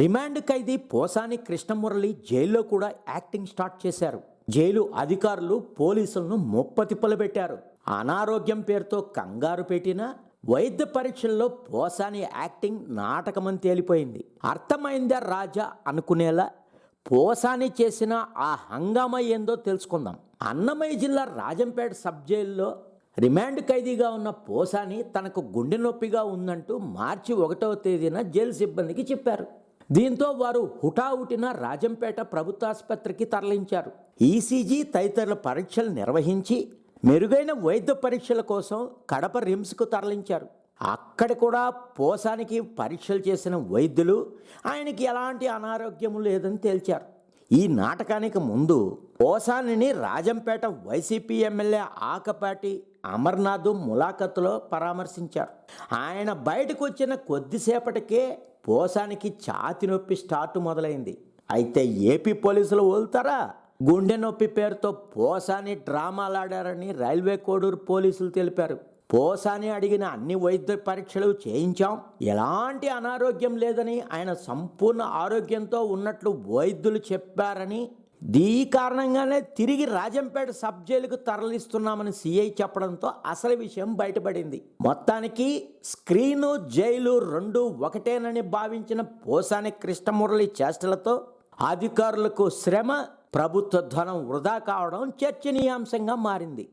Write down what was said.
Remand ఖైదీ పోసాని కృష్ణమురళి జైల్లో కూడా acting start చేశారు. జైలు అధికారులు పోలీసులను ముప్పతిప్పలు పెట్టారు అనారోగ్యం పేరుతో కంగారు పెట్టిన వైద్య పరీక్షల్లో పోసాని యాక్టింగ్ నాటకమని తేలిపోయింది. అర్థమైందా రాజా అనుకునేలా పోసాని చేసిన ఆ హంగామా ఏందో తెలుసుకుందాం. అన్నమయ్య జిల్లా రాజంపేట సబ్ జైల్లో రిమాండ్ ఖైదీగా ఉన్న పోసాని తనకు గుండె నొప్పిగా ఉందంటూ మార్చి ఒకటవ తేదీన జైలు సిబ్బందికి చెప్పారు. దీంతో వారు హుటాహుటిన రాజంపేట ప్రభుత్వాసుపత్రికి తరలించారు. ఈసీజీ తదితరుల పరీక్షలు నిర్వహించి మెరుగైన వైద్య పరీక్షల కోసం కడప రిమ్స్కు తరలించారు. అక్కడ కూడా పోసానికి పరీక్షలు చేసిన వైద్యులు ఆయనకి ఎలాంటి అనారోగ్యము లేదని తేల్చారు. ఈ నాటకానికి ముందు పోసానిని రాజంపేట వైసీపీ ఎమ్మెల్యే ఆకపాటి అమర్నాథ్ ములాఖత్తులో పరామర్శించారు. ఆయన బయటకు వచ్చిన కొద్దిసేపటికే పోసానికి ఛాతి నొప్పి స్టార్ట్ మొదలైంది. అయితే ఏపీ పోలీసులు వదులుతారా? గుండె నొప్పి పేరుతో పోసాని డ్రామాలాడారని రైల్వే కోడూరు పోలీసులు తెలిపారు. పోసాని అడిగిన అన్ని వైద్య పరీక్షలు చేయించాం. ఎలాంటి అనారోగ్యం లేదని ఆయన సంపూర్ణ ఆరోగ్యంతో ఉన్నట్లు వైద్యులు చెప్పారని దీ కారణంగానే తిరిగి రాజంపేట సబ్ జైలుకు తరలిస్తున్నామని సిఐ చెప్పడంతో అసలు విషయం బయటపడింది. మొత్తానికి స్క్రీను జైలు రెండు ఒకటేనని భావించిన పోసాని కృష్ణమురళి చేష్టలతో అధికారులకు శ్రమ ప్రభుత్వ ధనం వృధా కావడం చర్చనీయాంశంగా మారింది.